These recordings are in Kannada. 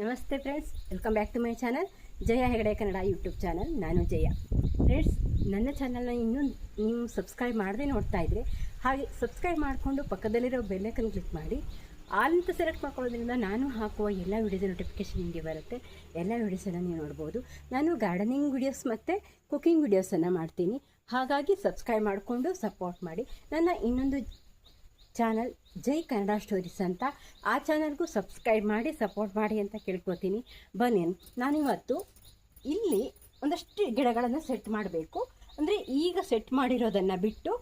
ನಮಸ್ತೆ friends welcome back to my channel Jaya Hegde Kannada YouTube channel ನಾನು ಜಯ. ಫ್ರೆಂಡ್ಸ್ ನನ್ನ ಚಾನಲ್ನ ಇನ್ನೂ ನೀವು ಸಬ್ಸ್ಕ್ರೈಬ್ ಮಾಡದೆ ನೋಡ್ತಾ ಇದ್ರೆ, ಹಾಗೆ ಸಬ್ಸ್ಕ್ರೈಬ್ ಮಾಡಿಕೊಂಡು ಪಕ್ಕದಲ್ಲಿರೋ ಬೆಲ್ಲೈಕನ್ ಕ್ಲಿಕ್ ಮಾಡಿ ಆಲ್ ಅಂತ ಸೆಲೆಕ್ಟ್ ಮಾಡ್ಕೊಳ್ಳೋದ್ರಿಂದ ನಾನು ಹಾಕುವ ಎಲ್ಲ ವಿಡಿಯೋದ ನೋಟಿಫಿಕೇಶನ್ ನಿಮಗೆ ಬರುತ್ತೆ. ಎಲ್ಲ ವೀಡಿಯೋಸನ್ನು ನೀವು ನೋಡ್ಬೋದು. ನಾನು ಗಾರ್ಡನಿಂಗ್ ವಿಡಿಯೋಸ್ ಮತ್ತು ಕುಕಿಂಗ್ ವಿಡಿಯೋಸನ್ನು ಮಾಡ್ತೀನಿ. ಹಾಗಾಗಿ ಸಬ್ಸ್ಕ್ರೈಬ್ ಮಾಡಿಕೊಂಡು ಸಪೋರ್ಟ್ ಮಾಡಿ. ನನ್ನ ಇನ್ನೊಂದು ಚಾನಲ್ ಜೈ ಕನ್ನಡ ಸ್ಟೋರೀಸ್ ಅಂತ ಆ ಚಾನಲ್ಗೂ ಸಬ್ಸ್ಕ್ರೈಬ್ ಮಾಡಿ, ಸಪೋರ್ಟ್ ಮಾಡಿ ಅಂತ ಕೇಳ್ಕೊತೀನಿ. ಬನ್ನಿ ನಾನಿವತ್ತು ಇಲ್ಲಿ ಒಂದಷ್ಟು ಗಿಡಗಳನ್ನು ಸೆಟ್ ಮಾಡಬೇಕು. ಅಂದರೆ ಈಗ ಸೆಟ್ ಮಾಡಿರೋದನ್ನು ಬಿಟ್ಟು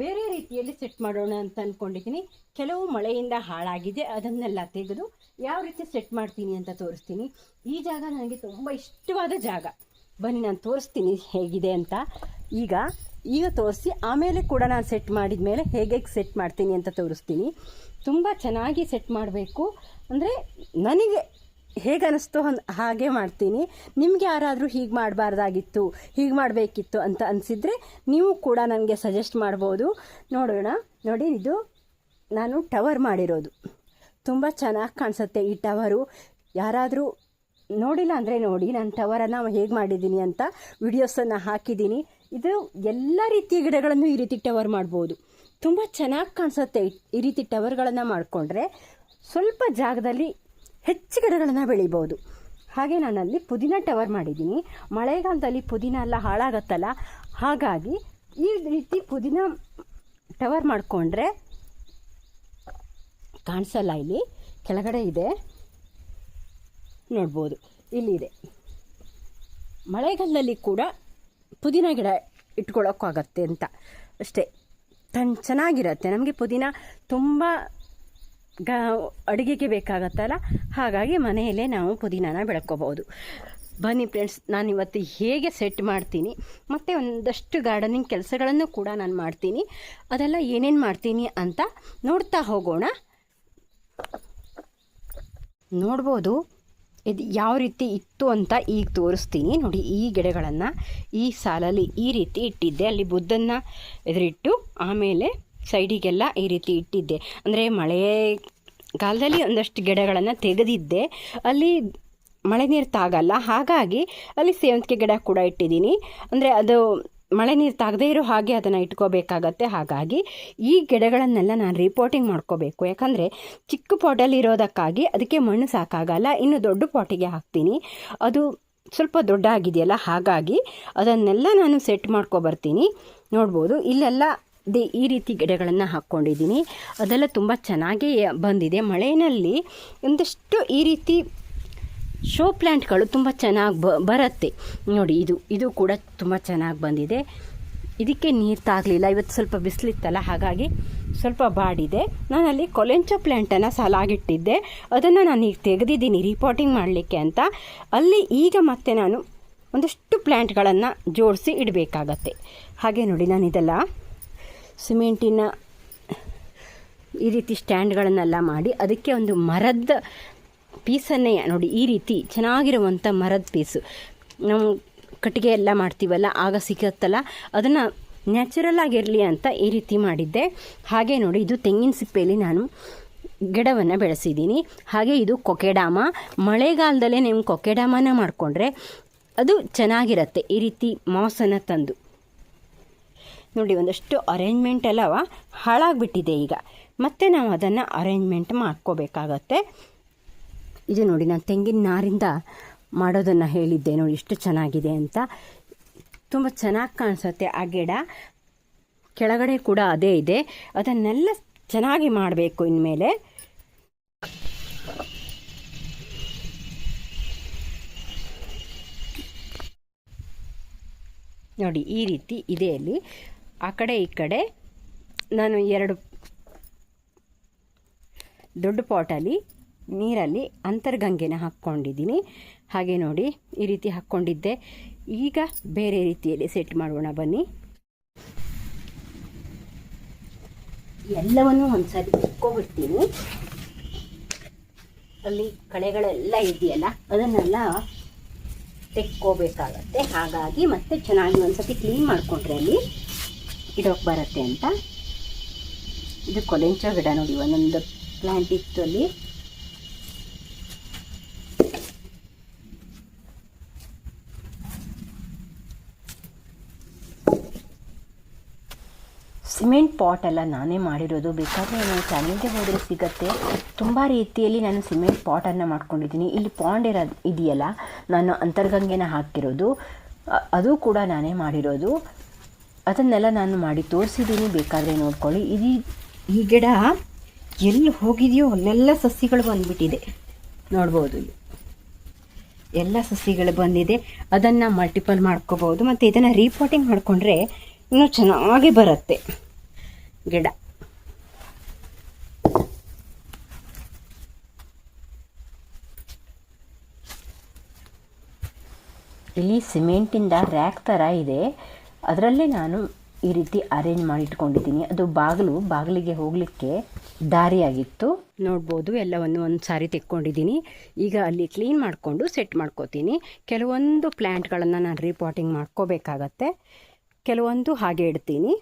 ಬೇರೆ ರೀತಿಯಲ್ಲಿ ಸೆಟ್ ಮಾಡೋಣ ಅಂತ ಅಂದ್ಕೊಂಡಿದ್ದೀನಿ ಕೆಲವು ಮಳೆಯಿಂದ ಹಾಳಾಗಿದೆ, ಅದನ್ನೆಲ್ಲ ತೆಗೆದು ಯಾವ ರೀತಿ ಸೆಟ್ ಮಾಡ್ತೀನಿ ಅಂತ ತೋರಿಸ್ತೀನಿ. ಈ ಜಾಗ ನನಗೆ ತುಂಬ ಇಷ್ಟವಾದ ಜಾಗ. ಬನ್ನಿ, ನಾನು ತೋರಿಸ್ತೀನಿ ಹೇಗಿದೆ ಅಂತ. ಈಗ ಈಗ ತೋರಿಸಿ, ಆಮೇಲೆ ಕೂಡ ನಾನು ಸೆಟ್ ಮಾಡಿದ ಮೇಲೆ ಹೇಗೆ ಸೆಟ್ ಮಾಡ್ತೀನಿ ಅಂತ ತೋರಿಸ್ತೀನಿ. ತುಂಬ ಚೆನ್ನಾಗಿ ಸೆಟ್ ಮಾಡಬೇಕು. ಅಂದರೆ ನನಗೆ ಹೇಗೆ ಅನ್ನಿಸ್ತೋ ಹಾಗೆ ಮಾಡ್ತೀನಿ. ನಿಮಗೆ ಯಾರಾದರೂ ಹೀಗೆ ಮಾಡಬಾರ್ದಾಗಿತ್ತು, ಹೀಗೆ ಮಾಡಬೇಕಿತ್ತು ಅಂತ ಅನಿಸಿದರೆ ನೀವು ಕೂಡ ನನಗೆ ಸಜೆಸ್ಟ್ ಮಾಡ್ಬೋದು. ನೋಡೋಣ. ನೋಡಿ, ಇದು ನಾನು ಟವರ್ ಮಾಡಿರೋದು. ತುಂಬ ಚೆನ್ನಾಗಿ ಕಾಣಿಸುತ್ತೆ ಈ ಟವರು ಯಾರಾದರೂ ನೋಡಿಲ್ಲ ಅಂದರೆ ನೋಡಿ, ನಾನು ಟವರನ್ನು ಹೇಗೆ ಮಾಡಿದ್ದೀನಿ ಅಂತ ವಿಡಿಯೋಸನ್ನು ಹಾಕಿದ್ದೀನಿ. ಇದು ಎಲ್ಲ ರೀತಿಯ ಗಿಡಗಳನ್ನು ಈ ರೀತಿ ಟವರ್ ಮಾಡ್ಬೋದು. ತುಂಬ ಚೆನ್ನಾಗಿ ಕಾಣಿಸುತ್ತೆ ಈ- ರೀತಿ ಟವರ್ಗಳನ್ನು ಮಾಡಿಕೊಂಡ್ರೆ ಸ್ವಲ್ಪ ಜಾಗದಲ್ಲಿ ಹೆಚ್ಚು ಗಿಡಗಳನ್ನು ಬೆಳಿಬೋದು. ಹಾಗೆ ನಾನಲ್ಲಿ ಪುದೀನ ಟವರ್ ಮಾಡಿದ್ದೀನಿ. ಮಳೆಗಾಲದಲ್ಲಿ ಪುದೀನ ಎಲ್ಲ ಹಾಳಾಗತ್ತಲ್ಲ? ಹಾಗಾಗಿ ಈ ರೀತಿ ಪುದೀನ ಟವರ್ ಮಾಡಿಕೊಂಡ್ರೆ ಕಾಣಿಸಲ್ಲ ಇಲ್ಲಿ. ಕೆಳಗಡೆ ಇದೆ. ನೋಡ್ಬೋದು. ಇಲ್ಲಿದೆ ಮಳೆಗಾಲದಲ್ಲಿ ಕೂಡ ಪುದೀನ ಗಿಡ ಇಟ್ಕೊಳ್ಳೋಕ್ಕಾಗತ್ತೆ ಅಂತ. ಅಷ್ಟೇ. ತನ್ ಚೆನ್ನಾಗಿರತ್ತೆ. ನಮಗೆ ಪುದೀನ ತುಂಬ ಗ, ಅಡುಗೆಗೆ ಬೇಕಾಗತ್ತಲ್ಲ? ಹಾಗಾಗಿ ಮನೆಯಲ್ಲೇ ನಾವು ಪುದೀನಾನ ಬೆಳ್ಕೋಬೋದು. ಬನ್ನಿ ಫ್ರೆಂಡ್ಸ್ ನಾನು ಇವತ್ತು ಹೇಗೆ ಸೆಟ್ ಮಾಡ್ತೀನಿ? ಮತ್ತು ಒಂದಷ್ಟು ಗಾರ್ಡನಿಂಗ್ ಕೆಲಸಗಳನ್ನು ಕೂಡ ನಾನು ಮಾಡ್ತೀನಿ. ಅದೆಲ್ಲ ಏನೇನು ಮಾಡ್ತೀನಿ ಅಂತ ನೋಡ್ತಾ ಹೋಗೋಣ. ನೋಡ್ಬೋದು. ಇದು ಯಾವ ರೀತಿ ಇತ್ತು ಅಂತ ಈಗ ತೋರಿಸ್ತೀನಿ. ನೋಡಿ, ಈ ಗಿಡಗಳನ್ನು ಈ ಸಾಲಲ್ಲಿ ಈ ರೀತಿ ಇಟ್ಟಿದ್ದೆ. ಅಲ್ಲಿ ಬುದ್ಧನ್ನ ಎದುರಿಟ್ಟು ಆಮೇಲೆ ಸೈಡಿಗೆಲ್ಲ ಈ ರೀತಿ ಇಟ್ಟಿದ್ದೆ. ಅಂದರೆ ಮಳೆ ಕಾಲದಲ್ಲಿ ಒಂದಷ್ಟು ಗಿಡಗಳನ್ನು ತೆಗೆದಿದ್ದೆ. ಅಲ್ಲಿ ಮಳೆ ನೀರು ತಾಗಲ್ಲ. ಹಾಗಾಗಿ ಅಲ್ಲಿ ಸೇವಂತಿಗೆ ಗಿಡ ಕೂಡ ಇಟ್ಟಿದ್ದೀನಿ. ಅಂದರೆ ಅದು ಮಳೆ ನೀರು ತಾಗದೇ ಇರೋ ಹಾಗೆ ಅದನ್ನು ಇಟ್ಕೋಬೇಕಾಗತ್ತೆ. ಹಾಗಾಗಿ ಈ ಗಿಡಗಳನ್ನೆಲ್ಲ ನಾನು ರಿಪೋರ್ಟಿಂಗ್ ಮಾಡ್ಕೋಬೇಕು. ಯಾಕಂದರೆ ಚಿಕ್ಕ ಪಾಟಲ್ಲಿ ಇರೋದಕ್ಕಾಗಿ ಅದಕ್ಕೆ ಮಣ್ಣು ಸಾಕಾಗಲ್ಲ. ಇನ್ನು ದೊಡ್ಡ ಪಾಟಿಗೆ ಹಾಕ್ತೀನಿ. ಅದು ಸ್ವಲ್ಪ ದೊಡ್ಡ ಆಗಿದೆಯಲ್ಲ, ಹಾಗಾಗಿ ಅದನ್ನೆಲ್ಲ ನಾನು ಸೆಟ್ ಮಾಡ್ಕೊಬರ್ತೀನಿ ನೋಡ್ಬೋದು, ಇಲ್ಲೆಲ್ಲ ದೇ ಈ ರೀತಿ ಗಿಡಗಳನ್ನು ಹಾಕ್ಕೊಂಡಿದ್ದೀನಿ. ಅದೆಲ್ಲ ತುಂಬ ಚೆನ್ನಾಗೇ ಬಂದಿದೆ. ಮಳೆಯಲ್ಲಿ ಒಂದಷ್ಟು ಈ ರೀತಿ ಶೋ ಪ್ಲ್ಯಾಂಟ್ಗಳು ತುಂಬ ಚೆನ್ನಾಗಿ ಬ, ಬರುತ್ತೆ. ನೋಡಿ, ಇದು ಇದು ಕೂಡ ತುಂಬ ಚೆನ್ನಾಗಿ ಬಂದಿದೆ. ಇದಕ್ಕೆ ನೀರು ತಾಗಲಿಲ್ಲ. ಇವತ್ತು ಸ್ವಲ್ಪ ಬಿಸಿಲಿತ್ತಲ್ಲ, ಹಾಗಾಗಿ ಸ್ವಲ್ಪ ಬಾಡಿದೆ. ನಾನಲ್ಲಿ ಕೊಲೆಂಚೋ ಪ್ಲ್ಯಾಂಟನ್ನು ಸಾಲಾಗಿಟ್ಟಿದ್ದೆ. ಅದನ್ನು ನಾನು ಈಗ ತೆಗೆದಿದ್ದೀನಿ ರಿಪೋರ್ಟಿಂಗ್ ಮಾಡಲಿಕ್ಕೆ ಅಂತ. ಅಲ್ಲಿ ಈಗ ಮತ್ತೆ ನಾನು ಒಂದಷ್ಟು ಪ್ಲ್ಯಾಂಟ್ಗಳನ್ನು ಜೋಡಿಸಿ ಇಡಬೇಕಾಗತ್ತೆ. ಹಾಗೆ ನೋಡಿ, ನಾನು ಇದೆಲ್ಲ ಸಿಮೆಂಟಿನ ಈ ರೀತಿ ಸ್ಟ್ಯಾಂಡ್ಗಳನ್ನೆಲ್ಲ ಮಾಡಿ ಅದಕ್ಕೆ ಒಂದು ಮರದ ಪೀಸನ್ನೇ ನೋಡಿ, ಈ ರೀತಿ ಚೆನ್ನಾಗಿರುವಂಥ ಮರದ ಪೀಸು. ನಾವು ಕಟ್ಟಿಗೆ ಎಲ್ಲ ಮಾಡ್ತೀವಲ್ಲ, ಆಗ ಸಿಗತ್ತಲ್ಲ. ಅದನ್ನು ನ್ಯಾಚುರಲ್ ಆಗಿರಲಿ ಅಂತ ಈ ರೀತಿ ಮಾಡಿದ್ದೆ. ಹಾಗೆ ನೋಡಿ, ಇದು ತೆಂಗಿನ ಸಿಪ್ಪೆಯಲ್ಲಿ ನಾನು ಗಿಡವನ್ನು ಬೆಳೆಸಿದ್ದೀನಿ. ಹಾಗೆ ಇದು ಕೊಕೆಡಾಮ. ಮಳೆಗಾಲದಲ್ಲೇ ನೀವು ಕೊಕೆಡಾಮನ ಮಾಡಿಕೊಂಡ್ರೆ ಅದು ಚೆನ್ನಾಗಿರತ್ತೆ, ಈ ರೀತಿ ಮಾಸನ್ನು ತಂದು. ನೋಡಿ, ಒಂದಷ್ಟು ಅರೇಂಜ್ಮೆಂಟ್ ಎಲ್ಲವ ಹಾಳಾಗಿಬಿಟ್ಟಿದೆ ಈಗ. ಮತ್ತೆ ನಾವು ಅದನ್ನು ಅರೇಂಜ್ಮೆಂಟ್ ಮಾಡ್ಕೋಬೇಕಾಗತ್ತೆ. ಇದು ನೋಡಿ, ನಾನು ತೆಂಗಿನ ನಾರಿಂದ ಮಾಡೋದನ್ನು ಹೇಳಿದ್ದೆ ನೋಡಿ ಎಷ್ಟು ಚೆನ್ನಾಗಿದೆ ಅಂತ. ತುಂಬ ಚೆನ್ನಾಗಿ ಕಾಣಿಸುತ್ತೆ ಆ ಗಿಡ. ಕೆಳಗಡೆ ಕೂಡ ಅದೇ ಇದೆ. ಅದನ್ನೆಲ್ಲ ಚೆನ್ನಾಗಿ ಮಾಡಬೇಕು ಇನ್ಮೇಲೆ. ನೋಡಿ, ಈ ರೀತಿ ಇದೆ ಅಲ್ಲಿ. ಆ ಕಡೆ, ಈ ಕಡೆ. ನಾನು ಎರಡು ದೊಡ್ಡ ಪಾಟಲ್ಲಿ ನೀರಲ್ಲಿ ಅಂತರ್ಗಂಗೆನ ಹಾಕ್ಕೊಂಡಿದ್ದೀನಿ. ಹಾಗೆ ನೋಡಿ, ಈ ರೀತಿ ಹಾಕ್ಕೊಂಡಿದ್ದೆ. ಈಗ ಬೇರೆ ರೀತಿಯಲ್ಲಿ ಸೆಟ್ ಮಾಡೋಣ, ಬನ್ನಿ. ಎಲ್ಲವನ್ನೂ ಒಂದ್ಸರಿ ಇಟ್ಕೊಬಿಡ್ತೀನಿ ಅಲ್ಲಿ ಕಳೆಗಳೆಲ್ಲ ಇದೆಯಲ್ಲ, ಅದನ್ನೆಲ್ಲ ತೆಕ್ಕೋಬೇಕಾಗತ್ತೆ. ಹಾಗಾಗಿ ಮತ್ತೆ ಚೆನ್ನಾಗಿ ಒಂದ್ಸತಿ ಕ್ಲೀನ್ ಮಾಡಿಕೊಂಡ್ರೆ ಅಲ್ಲಿ ಇಡೋಕೆ ಬರುತ್ತೆ ಅಂತ. ಇದು ಕೊಲೆಂಚೋ ಗಿಡ ನೋಡಿ, ಒಂದೊಂದು ಪ್ಲ್ಯಾಂಟ್ ಇತ್ತು ಅಲ್ಲಿ. ಸಿಮೆಂಟ್ ಪಾಟ್ ಎಲ್ಲ ನಾನೇ ಮಾಡಿರೋದು. ಬೇಕಾದರೆ ನಾನು ಚಾನಲ್ಗೆ ಹೋದರೆ ಸಿಗತ್ತೆ. ತುಂಬ ರೀತಿಯಲ್ಲಿ ನಾನು ಸಿಮೆಂಟ್ ಪಾಟನ್ನು ಮಾಡ್ಕೊಂಡಿದ್ದೀನಿ. ಇಲ್ಲಿ ಪಾಂಡ್ ಇರೋ ಇದೆಯಲ್ಲ, ನಾನು ಅಂತರ್ಗಂಗೆನ ಹಾಕಿರೋದು. ಅದು ಕೂಡ ನಾನೇ ಮಾಡಿರೋದು. ಅದನ್ನೆಲ್ಲ ನಾನು ಮಾಡಿ ತೋರಿಸಿದ್ದೀನಿ. ಬೇಕಾದರೆ ನೋಡ್ಕೊಳ್ಳಿ. ಇದು ಈ ಗಿಡ ಎಲ್ಲಿ ಹೋಗಿದೆಯೋ ಅಲ್ಲೆಲ್ಲ ಸಸಿಗಳು ಬಂದುಬಿಟ್ಟಿದೆ. ನೋಡ್ಬೋದು ಎಲ್ಲ ಸಸಿಗಳು ಬಂದಿದೆ. ಅದನ್ನು ಮಲ್ಟಿಪಲ್ ಮಾಡ್ಕೋಬೋದು. ಮತ್ತು ಇದನ್ನು ರೀಪೋಟಿಂಗ್ ಮಾಡಿಕೊಂಡ್ರೆ ಇನ್ನೂ ಚೆನ್ನಾಗಿ ಬರುತ್ತೆ. ಗಿಡ. ಇಲ್ಲಿ ಸಿಮೆಂಟಿಂದ ರ್ಯಾಕ್ ಥರ ಇದೆ. ಅದರಲ್ಲೇ ನಾನು ಈ ರೀತಿ ಅರೇಂಜ್ ಮಾಡಿ ಇಟ್ಕೊಂಡಿದ್ದೀನಿ. ಅದು ಬಾಗಿಲು, ಬಾಗಿಲಿಗೆ ಹೋಗಲಿಕ್ಕೆ ದಾರಿಯಾಗಿತ್ತು. ನೋಡ್ಬೋದು, ಎಲ್ಲವನ್ನು ಒಂದು ಸಾರಿ ತೆಕ್ಕೊಂಡಿದ್ದೀನಿ. ಈಗ ಅಲ್ಲಿ ಕ್ಲೀನ್ ಮಾಡಿಕೊಂಡು ಸೆಟ್ ಮಾಡ್ಕೋತೀನಿ. ಕೆಲವೊಂದು ಪ್ಲ್ಯಾಂಟ್ಗಳನ್ನು ನಾನು ರೀಪಾಟಿಂಗ್ ಮಾಡ್ಕೋಬೇಕಾಗತ್ತೆ. ಕೆಲವೊಂದು ಹಾಗೆ ಇಡ್ತೀನಿ.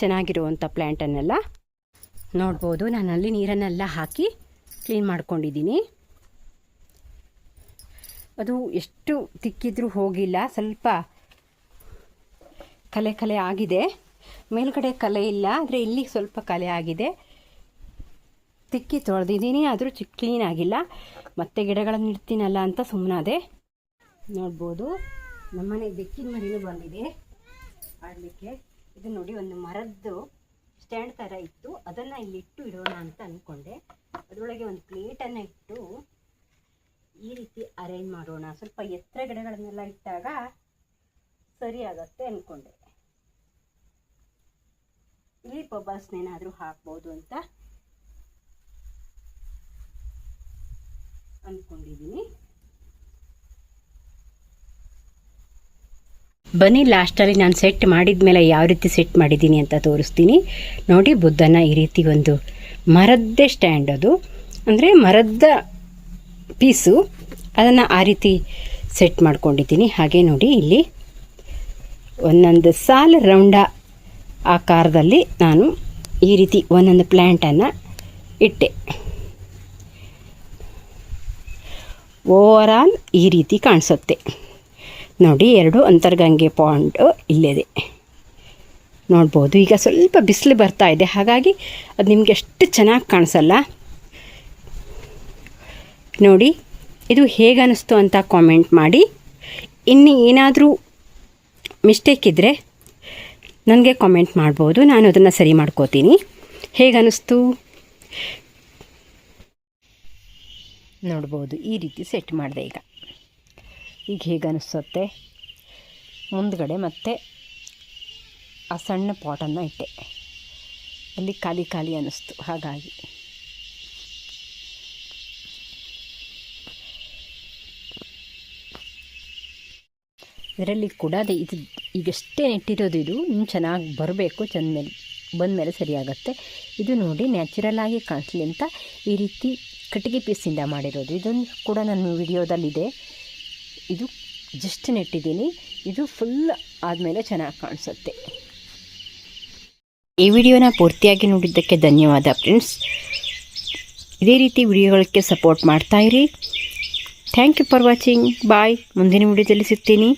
ಚೆನ್ನಾಗಿರುವಂಥ ಪ್ಲ್ಯಾಂಟನ್ನೆಲ್ಲ ನೋಡ್ಬೋದು. ನಾನು ಅಲ್ಲಿ ನೀರನ್ನೆಲ್ಲ ಹಾಕಿ ಕ್ಲೀನ್ ಮಾಡ್ಕೊಂಡಿದ್ದೀನಿ. ಅದು ಎಷ್ಟು ತಿಕ್ಕಿದ್ರೂ ಹೋಗಿಲ್ಲ. ಸ್ವಲ್ಪ ಕಲೆ ಕಲೆ ಆಗಿದೆ. ಮೇಲ್ಗಡೆ ಕಲೆ ಇಲ್ಲ, ಆದರೆ ಇಲ್ಲಿ ಸ್ವಲ್ಪ ಕಲೆ ಆಗಿದೆ. ತಿಕ್ಕಿ ತೊಳೆದಿದ್ದೀನಿ, ಆದರೂ ಚಿಕ್ಕ ಕ್ಲೀನ್ ಆಗಿಲ್ಲ. ಮತ್ತೆ ಗಿಡಗಳನ್ನು ಇಡ್ತೀನಲ್ಲ ಅಂತ ಸುಮ್ಮನಾದೆ ನೋಡ್ಬೋದು. ನಮ್ಮನೆ ಬೆಕ್ಕಿನ ಮರಿನೂ ಬಂದಿದೆ. ಆಡಲಿಕ್ಕೆ ಇದು ನೋಡಿ, ಒಂದು ಮರದ್ದು ಸ್ಟ್ಯಾಂಡ್ ಥರ ಇತ್ತು. ಅದನ್ನು ಇಲ್ಲಿಟ್ಟು ಇಡೋಣ ಅಂತ ಅಂದ್ಕೊಂಡೆ ಅದರೊಳಗೆ ಒಂದು ಪ್ಲೇಟನ್ನು ಇಟ್ಟು ಈ ರೀತಿ ಅರೇಂಜ್ ಮಾಡೋಣ. ಸ್ವಲ್ಪ ಎತ್ತರ ಗಿಡಗಳನ್ನೆಲ್ಲ ಇಟ್ಟಾಗ ಸರಿ ಆಗತ್ತೆ ಅಂದ್ಕೊಂಡೆ ಇಲ್ಲಿ ಬಬಲ್ಸ್ನೇನಾದರೂ ಹಾಕ್ಬೋದು ಅಂತ ಅಂದ್ಕೊಂಡಿದ್ದೀನಿ ಬನ್ನಿ ಲಾಸ್ಟಲ್ಲಿ ನಾನು ಸೆಟ್ ಮಾಡಿದ ಮೇಲೆ ಯಾವ ರೀತಿ ಸೆಟ್ ಮಾಡಿದ್ದೀನಿ ಅಂತ ತೋರಿಸ್ತೀನಿ. ನೋಡಿ, ಬುದ್ಧನ ಈ ರೀತಿ ಒಂದು ಮರದ್ದೇ ಸ್ಟ್ಯಾಂಡ್ ಅದು. ಅಂದರೆ ಮರದ ಪೀಸು. ಅದನ್ನು ಆ ರೀತಿ ಸೆಟ್ ಮಾಡ್ಕೊಂಡಿದ್ದೀನಿ. ಹಾಗೆ ನೋಡಿ, ಇಲ್ಲಿ ಒಂದೊಂದು ಸಾಲ ರೌಂಡ ಆಕಾರದಲ್ಲಿ ನಾನು ಈ ರೀತಿ ಒಂದೊಂದು ಪ್ಲ್ಯಾಂಟನ್ನು ಇಟ್ಟೆ. ಓವರ್ ಆಲ್ ಈ ರೀತಿ ಕಾಣಿಸುತ್ತೆ. ನೋಡಿ, ಎರಡು ಅಂತರ್ಗಂಗೆ ಪಾಂಡು ಇಲ್ಲಿದೆ. ನೋಡ್ಬೋದು, ಈಗ ಸ್ವಲ್ಪ ಬಿಸಿಲು ಬರ್ತಾ ಇದೆ. ಹಾಗಾಗಿ ಅದು ನಿಮಗೆ ಅಷ್ಟು ಚೆನ್ನಾಗಿ ಕಾಣಿಸಲ್ಲ. ನೋಡಿ, ಇದು ಹೇಗೆ ಅನ್ನಿಸ್ತು ಅಂತ ಕಾಮೆಂಟ್ ಮಾಡಿ. ಇನ್ನು ಏನಾದರೂ ಮಿಸ್ಟೇಕ್ ಇದ್ದರೆ ನನಗೆ ಕಾಮೆಂಟ್ ಮಾಡ್ಬೋದು. ನಾನು ಅದನ್ನು ಸರಿ ಮಾಡ್ಕೋತೀನಿ. ಹೇಗೆ ಅನ್ನಿಸ್ತು ನೋಡ್ಬೋದು, ಈ ರೀತಿ ಸೆಟ್ ಮಾಡಿದೆ ಈಗ. ಈಗ ಹೇಗೆ ಅನಿಸುತ್ತೆ ಮುಂದ್ಗಡೆ ಮತ್ತೆ ಆ ಸಣ್ಣ ಪಾಟನ್ನು ಇಟ್ಟೆ. ಅಲ್ಲಿ ಖಾಲಿ ಖಾಲಿ ಅನ್ನಿಸ್ತು, ಹಾಗಾಗಿ. ಇದರಲ್ಲಿ ಕೂಡ ಅದೇ, ಇದು ಈಗಷ್ಟೇ ನೆಟ್ಟಿರೋದು ಇದು, ಇನ್ನು ಚೆನ್ನಾಗಿ ಬರಬೇಕು ಚೆಂದ ಮೇಲೆ ಬಂದಮೇಲೆ ಸರಿಯಾಗುತ್ತೆ. ಇದು ನೋಡಿ ನ್ಯಾಚುರಲ್ ಆಗಿ ಕಾಣಿಸ್ಲಿ ಅಂತ ಈ ರೀತಿ ಕಟ್ಟಿಗೆ ಪೀಸಿಂದ ಮಾಡಿರೋದು. ಇದೊಂದು ಕೂಡ ನನ್ನ ವಿಡಿಯೋದಲ್ಲಿದೆ. ಇದು ಜಸ್ಟ್ ನೆಟ್ಟಿದ್ದೀನಿ. ಇದು ಫುಲ್ ಆದಮೇಲೆ ಚೆನ್ನಾಗಿ ಕಾಣಿಸುತ್ತೆ. ಈ ವಿಡಿಯೋನ ಪೂರ್ತಿಯಾಗಿ ನೋಡಿದ್ದಕ್ಕೆ ಧನ್ಯವಾದ ಫ್ರೆಂಡ್ಸ್ ಇದೇ ರೀತಿ ವಿಡಿಯೋಗಳಿಗೆ support ಮಾಡ್ತಾಯಿರಿ thank you for watching bye ಮುಂದಿನ ವಿಡಿಯೋದಲ್ಲಿ ಸಿಗ್ತೀನಿ.